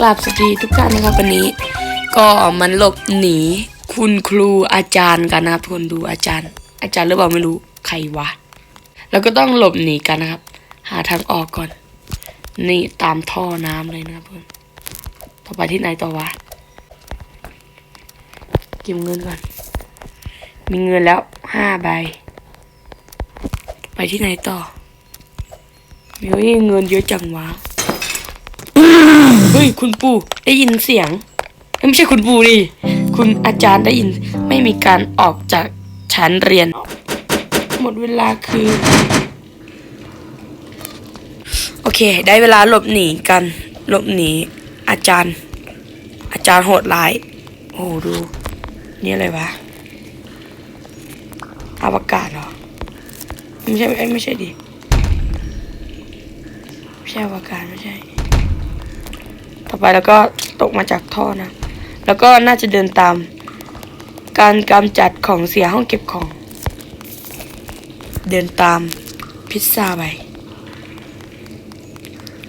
กราบสวัสดีทุกท่านนะครับวันนี้ ก็มันหลบหนีคุณครูอาจารย์กันนะครับทุกคนดูอาจารย์ อาจารย์หรือเปล่าไม่รู้ใครวะแล้วก็ต้องหลบหนีกันนะครับ หาทางออกก่อน นี่ตามท่อน้ำเลยนะครับทุกคนต่อไปที่ไหนต่อวะเก็บเงินก่อน มีเงินแล้วห้าใบ ไปที่ไหนต่อมีเงินเยอะจังวะ ฮ้ยคุณปู่ได้ยินเสียง ไม่ใช่คุณปู่ดิ คุณอาจารย์ได้ยินไม่มีการออกจากชั้นเรียน หมดเวลาคือ โอเค ได้เวลาหลบหนีกัน หลบหนี อาจารย์ อาจารย์โหดร้าย โอ้โหดู นี่อะไรวะอวกาศเหรอ ไม่ใช่ไม่ใช่ดิ ไม่ใช่อวกาศไม่ใช่ ต่อไปแล้วก็ตกมาจากท่อนะ แล้วก็น่าจะเดินตาม การกำจัดของเสียห้องเก็บของ เดินตามพิซซ่าไป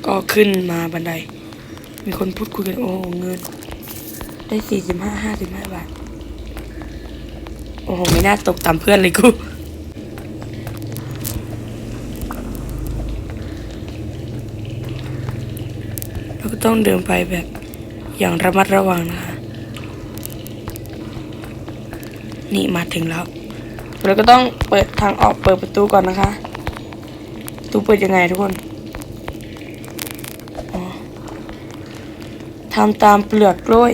ก็ขึ้นมาบันได มีคนพูดคุยกันโอ้เงิน ได้สี่สิบห้าห้าสิบห้าบาท โอ้โห ไม่น่าตกตามเพื่อนเลยกู เรา ก็ต้องเดินไปแบบอย่างระมัดระวังนะคะ นี่มาถึงแล้ว เราก็ต้องเปิดทางออกเปิดประตูก่อนนะคะประตูเปิดยังไงทุกคนอ๋อทำตามเปลือกกล้วย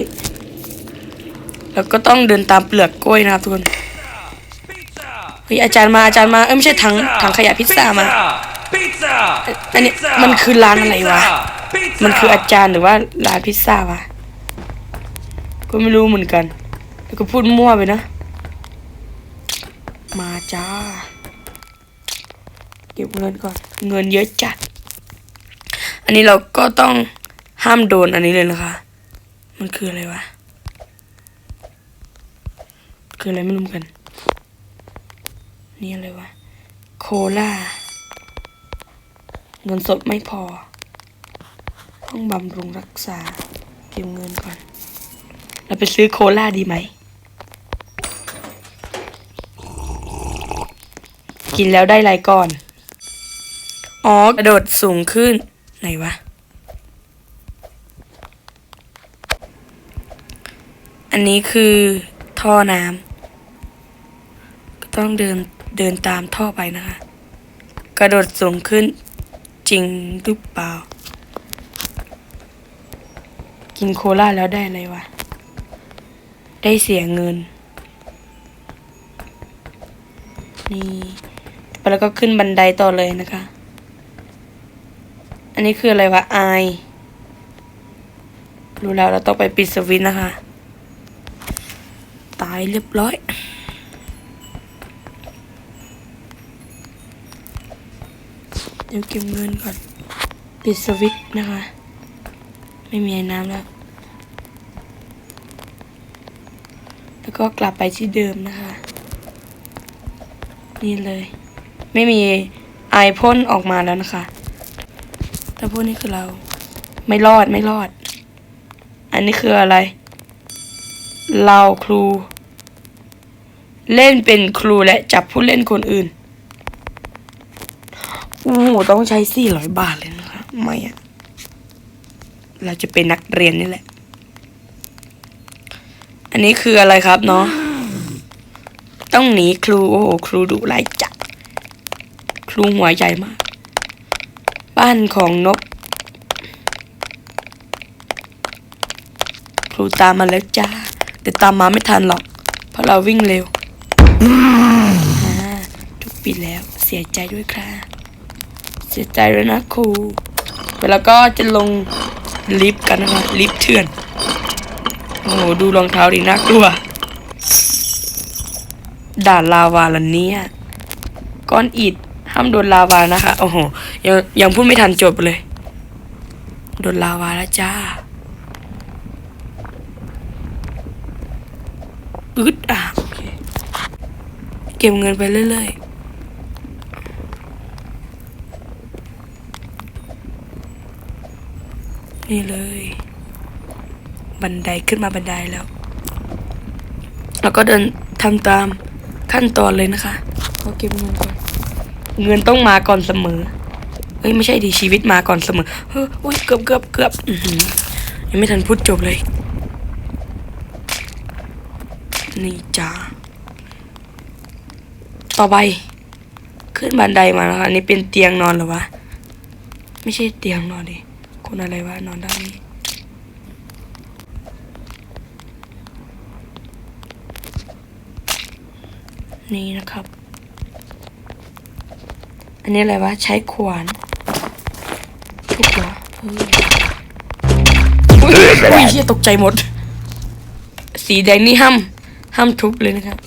แล้วก็ต้องเดินตามเปลือกกล้วยนะครับทุกคนเฮ้ยอาจารย์มาอาจารย์มา เอ้ยไม่ใช่ถังถังขยะพิซซ่ามาพิซซ่าอันนี้มันคือร้านอะไรวะ มันคืออาจารย์หรือว่าร้านพิซซ่าวะก็ไม่รู้เหมือนกัน แล้วก็พูดมั่วไปนะ มาจ้า เก็บเงินก่อน เงินเยอะจัด อันนี้เราก็ต้องห้ามโดนอันนี้เลยนะคะ มันคืออะไรวะ คืออะไรไม่รู้เหมือนกัน นี่อะไรวะ โคลาเงินสดไม่พอ องบำรุงรักษาเก็บเงินก่อน เราไปซื้อโคลาดีไหม กินแล้วได้ไรก่อน อ๋อกระโดดสูงขึ้น ไหนวะ อันนี้คือท่อน้ำก็ต้องเดินเดินตามท่อไปนะคะ กระโดดสูงขึ้นจริงหรือเปล่า กินโคลาแล้วได้อะไรวะ ได้เสียเงิน นี่แล้วก็ขึ้นบันไดต่อเลยนะคะ อันนี้คืออะไรวะไอรู้แล้วเราต้องไปปิดสวิตช์นะคะ ตายเรียบร้อยเดี๋ยวเก็บเงินก่อน ปิดสวิตช์นะคะ ไม่มีไอ้น้ำแล้ว แล้วก็กลับไปที่เดิมนะคะ นี่เลย ไม่มีไอพ่นออกมาแล้วนะคะ แต่พวกนี้คือเรา ไม่รอดไม่รอด อันนี้คืออะไร เราครู เล่นเป็นครูและจับผู้เล่นคนอื่นโอ้โหต้องใช้สี่ร้อยบาทเลยนะคะ ไม่อะ เราจะเป็นนักเรียนนี่แหละ อันนี้คืออะไรครับเนาะ ต้องหนีครู โอ้โห ครูดุร้ายจัด ครูหัวใหญ่มาก บ้านของนก ครูตามมาแล้วจ้า แต่ตามมาไม่ทันหรอก เพราะเราวิ่งเร็วอ่าทุกปิดแล้ว เสียใจด้วยค่ะ เสียใจด้วยนะครู แล้วก็จะลง ลิฟต์กันนะคะลิฟต์เถื่อน โอ้โหดูรองเท้าดีน่ากลัว ด่านลาวาลันเนี่ยก้อนอิดห้ามโดนลาวานะคะ โอ้โห ยังยังพูดไม่ทันจบเลย โดนลาวาแล้วจ้าอึดอะเคเก็บเงินไปเรื่อยๆ นี่เลย บันไดขึ้นมาบันไดแล้ว แล้วก็เดินทำตามขั้นตอนเลยนะคะก็เก็บเงินก่อนเงินต้องมาก่อนเสมอเฮ้ยไม่ใช่ดีชีวิตมาก่อนเสมอเฮ้ยอุ๊ยเกือบเกือบเกือบอื้อหือยังไม่ทันพูดจบเลย นี่จ้าต่อไป ขึ้นบันไดมาแล้วค่ะอันนี้เป็นเตียงนอนเหรอวะ ไม่ใช่เตียงนอนดิ คนอะไรวะนอนด้านนี้นี่นะครับ อันนี้อะไรวะ ใช้ขวานทุกเหรอเฮ้ยอุ้ยอุ้ยเฮียตกใจหมด สีแดงนี่ห้ามห้ามทุบเลยนะครับ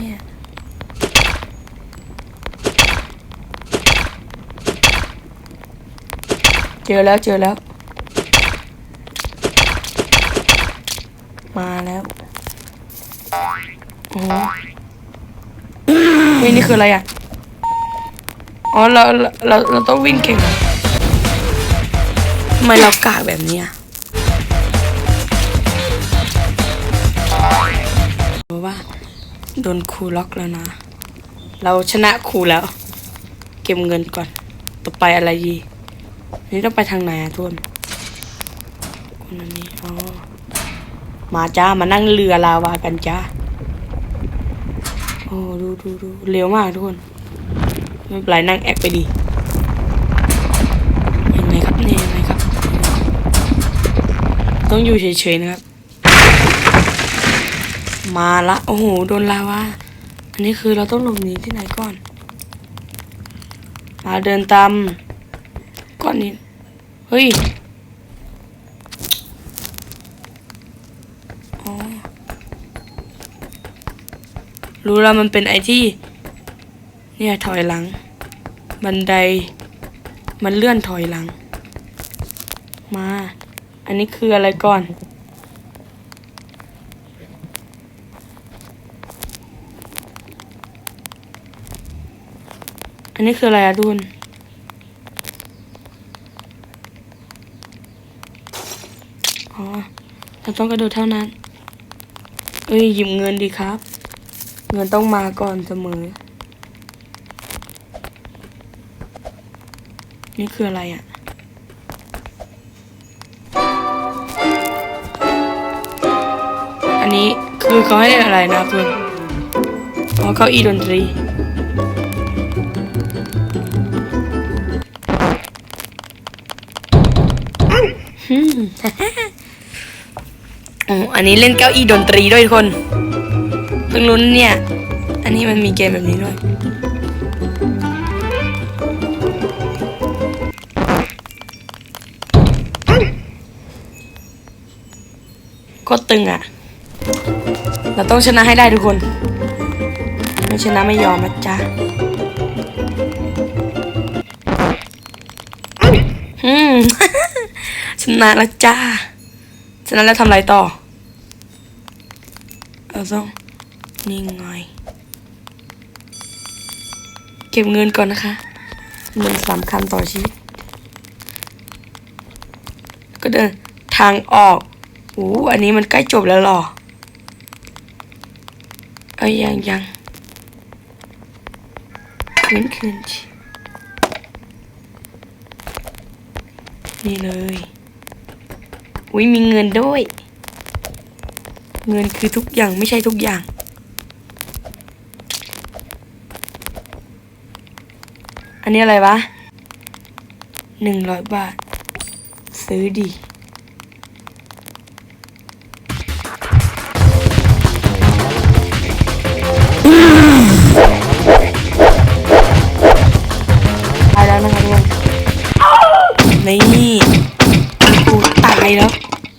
เนี่ย เจอแล้วเจอแล้ว มาแล้วโอ้โหเฮ้ยนี่คืออะไรอะ อ๋อเราเราเราเราต้องวิ่งเก่งทำไมเรากากแบบนี้ยรู้ว่าโดนครูล็อกแล้วนะ เราชนะครูแล้ว เก็บเงินก่อน ต่อไปอะไรดี นี่ต้องไปทางไหนอะทุกคนคนอันนี้อ๋อมาจ้ามานั่งเรือลาวากันจ้าโอ้ดูดูดูเร็วมากทุกคนไม่เป็นไรนั่งแอคไปดียังไงครับเนี่ยยังไงครับ ต้องอยู่เฉยๆนะครับ มาละโอ้โหโดนลาวาอันนี้คือเราต้องหลบหนีที่ไหนก่อน มาเดินตามก้อนนี้ ฮ้ยรู้แล้วมันเป็นไอที่ เนี่ยถอยหลัง บันได มันเลื่อนถอยหลัง มา อันนี้คืออะไรก่อน อันนี้คืออะไรอะทุน อ๋อ เราต้องกระโดดเท่านั้น เอ้ยหยิบเงินดีครับ เงินต้องมาก่อนเสมอ นี่คืออะไรอะ่ะอันนี้คือเขาให้เล่นอะไรนะคุณอ๋อเก้าอี้ดนตรีอืม โอ้อันนี้เล่นเก้าอี้ดนตรีด้วยทุกคน เพิ่งรู้นเนี่ย อันนี้มันมีเกมแบบนี้ด้วย ก็ตึงอะ เราต้องชนะให้ได้ทุกคน ไม่ชนะไม่ยอมนะจ๊ะอืม ชนะแล้วจ้า ชนะแล้วทำไรต่อ เอาต้องนี่ไง เก็บเงินก่อนนะคะเงินสำคัญต่อชีวิต ก็เดินทางออกโอ้อันนี้มันใกล้จบแล้วหรอ เอายังยังคืนคืนชนี่เลยอุ้ยมีเงินด้วย เงินคือทุกอย่างไม่ใช่ทุกอย่าง อันนี้อะไรวะหนึ่งร้อยบาท ซื้อดีตายแล้วนะคะทุกคนนี่กูตายแล้ว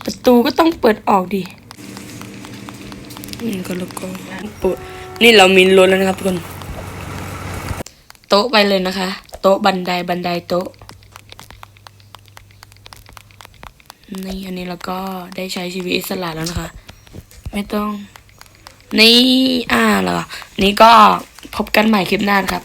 ประตูก็ต้องเปิดออกดิ นี่ก็แล้วก็ปุ๊บนี่เรามีรถแล้วนะครับทุกคนโต๊ะไปเลยนะคะ โต๊ะบันไดบันไดโต๊ะนี่อันนี้เราก็ได้ใช้ชีวิตอิสระแล้วนะคะ ไม่ต้อง นี่อ่าเหรอนี่ก็พบกันใหม่คลิปหน้านครับ